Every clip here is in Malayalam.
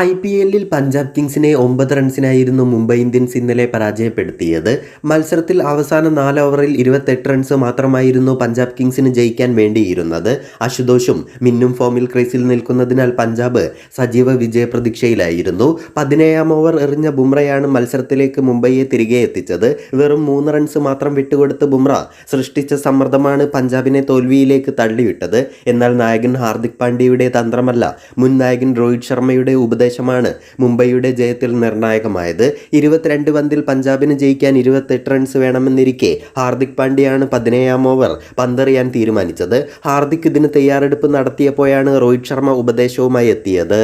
ഐ പി എല്ലിൽ പഞ്ചാബ് കിങ്സിനെ ഒമ്പത് റൺസിനായിരുന്നു മുംബൈ ഇന്ത്യൻസ് ഇന്നലെ പരാജയപ്പെടുത്തിയത്. മത്സരത്തിൽ അവസാന നാല് ഓവറിൽ ഇരുപത്തെട്ട് റൺസ് മാത്രമായിരുന്നു പഞ്ചാബ് കിങ്സിന് ജയിക്കാൻ വേണ്ടിയിരുന്നത്. അശുതോഷും മിന്നും ഫോമിൽ ക്രീസിൽ നിൽക്കുന്നതിനാൽ പഞ്ചാബ് സജീവ വിജയ പ്രതീക്ഷയിലായിരുന്നു പതിനേഴാം ഓവർ എറിഞ്ഞ ബുംറയാണ് മത്സരത്തിലേക്ക് മുംബൈയെ തിരികെ എത്തിച്ചത്. വെറും മൂന്ന് റൺസ് മാത്രം വിട്ടുകൊടുത്ത് ബുംറ സൃഷ്ടിച്ച സമ്മർദ്ദമാണ് പഞ്ചാബിനെ തോൽവിയിലേക്ക് തള്ളിവിട്ടത്. എന്നാൽ നായകൻ ഹാർദിക് പാണ്ഡ്യയുടെ തന്ത്രമല്ല മുൻ നായകൻ രോഹിത് ശർമ്മയുടെ ഉപദേശമാണ് മുംബൈയുടെ ജയത്തിൽ നിർണായകമായത്. ഇരുപത്തിരണ്ട് പന്തിൽ പഞ്ചാബിന് ജയിക്കാൻ ഇരുപത്തെട്ട് റൺസ് വേണമെന്നിരിക്കെ ഹാർദിക് പാണ്ഡ്യയാണ് പതിനേഴാം ഓവർ പന്തെറിയാൻ തീരുമാനിച്ചത്. ഹാർദിക് ഇതിന് തയ്യാറെടുപ്പ് നടത്തിയപ്പോഴാണ് രോഹിത് ശർമ്മ ഉപദേശവുമായി എത്തിയത്.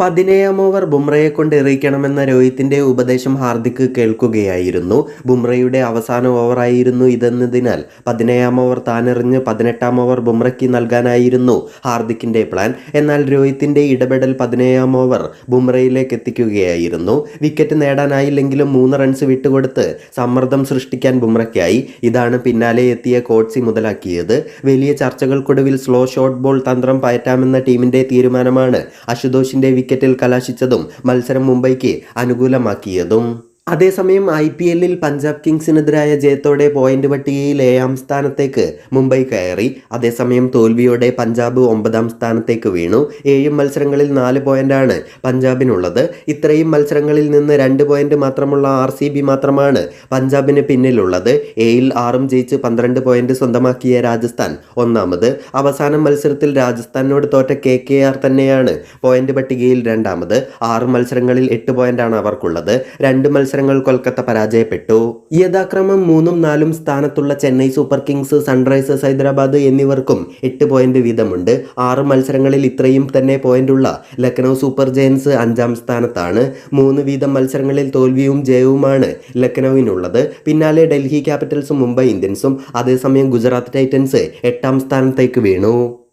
പതിനേഴാം ഓവർ ബുംറയെ കൊണ്ട് എറിയിക്കണമെന്ന രോഹിത്തിന്റെ ഉപദേശം ഹാർദിക് കേൾക്കുകയായിരുന്നു. ബുംറയുടെ അവസാന ഓവറായിരുന്നു ഇതെന്നതിനാൽ പതിനേഴാം ഓവർ താനെറിഞ്ഞ് പതിനെട്ടാം ഓവർ ബുംറയ്ക്ക് നൽകാനായിരുന്നു ഹാർദിക്കിന്റെ പ്ലാൻ. എന്നാൽ രോഹിത്തിന്റെ ഇടപെടൽ പതിനേഴാം ഓവർ ബുംറയിലേക്ക് എത്തിക്കുകയായിരുന്നു. വിക്കറ്റ് നേടാനായില്ലെങ്കിലും മൂന്ന് റൺസ് വിട്ടുകൊടുത്ത് സമ്മർദ്ദം സൃഷ്ടിക്കാൻ ബുംറയ്ക്കായി. ഇതാണ് പിന്നാലെ എത്തിയ കോട്സി മുതലാക്കിയത്. വലിയ ചർച്ചകൾക്കൊടുവിൽ സ്ലോ ഷോട്ട് ബോൾ തന്ത്രം പയറ്റാമെന്ന ടീമിന്റെ തീരുമാനമാണ് അശുതോഷിന്റെ വിക്കറ്റിൽ കലാശിച്ചതും മത്സരം മുംബൈക്ക് അനുകൂലമാക്കിയതും. അതേസമയം ഐ പി എല്ലിൽ പഞ്ചാബ് കിങ്സിനെതിരായ ജയത്തോടെ പോയിന്റ് പട്ടികയിൽ ഏഴാം സ്ഥാനത്തേക്ക് മുംബൈ കയറി. അതേസമയം തോൽവിയോടെ പഞ്ചാബ് ഒമ്പതാം സ്ഥാനത്തേക്ക് വീണു. ഏഴ് മത്സരങ്ങളിൽ നാല് പോയിന്റാണ് പഞ്ചാബിനുള്ളത്. ഇത്രയും മത്സരങ്ങളിൽ നിന്ന് രണ്ട് പോയിന്റ് മാത്രമുള്ള ആർ സി ബി മാത്രമാണ് പഞ്ചാബിന് പിന്നിലുള്ളത്. എയിൽ ആറും ജയിച്ച് പന്ത്രണ്ട് പോയിന്റ് സ്വന്തമാക്കിയ രാജസ്ഥാൻ ഒന്നാമത്. അവസാന മത്സരത്തിൽ രാജസ്ഥാനോട് തോറ്റ കെ കെ ആർ തന്നെയാണ് പോയിന്റ് പട്ടികയിൽ രണ്ടാമത്. ആറ് മത്സരങ്ങളിൽ എട്ട് പോയിന്റാണ് അവർക്കുള്ളത്. രണ്ട് മത്സരങ്ങൾ കൊൽക്കത്ത പരാജയപ്പെട്ടു. യഥാക്രമം മൂന്നും നാലും സ്ഥാനത്തുള്ള Chennai super kings sunrisers Hyderabad എന്നിവർക്കും എട്ട് പോയിന്റ് വീതമുണ്ട്. ആറ് മത്സരങ്ങളിൽ ഇത്രയും തന്നെ പോയിന്റുള്ള ലക്നൗ സൂപ്പർ ജയൻസ് അഞ്ചാം സ്ഥാനത്താണ്. മൂന്ന് വീതം മത്സരങ്ങളിൽ തോൽവിയും ജയവുമാണ് ലക്നൌവിനുള്ളത്. പിന്നാലെ ഡൽഹി ക്യാപിറ്റൽസും മുംബൈ ഇന്ത്യൻസും. അതേസമയം ഗുജറാത്ത് ടൈറ്റൻസ് എട്ടാം സ്ഥാനത്തേക്ക് വീണു.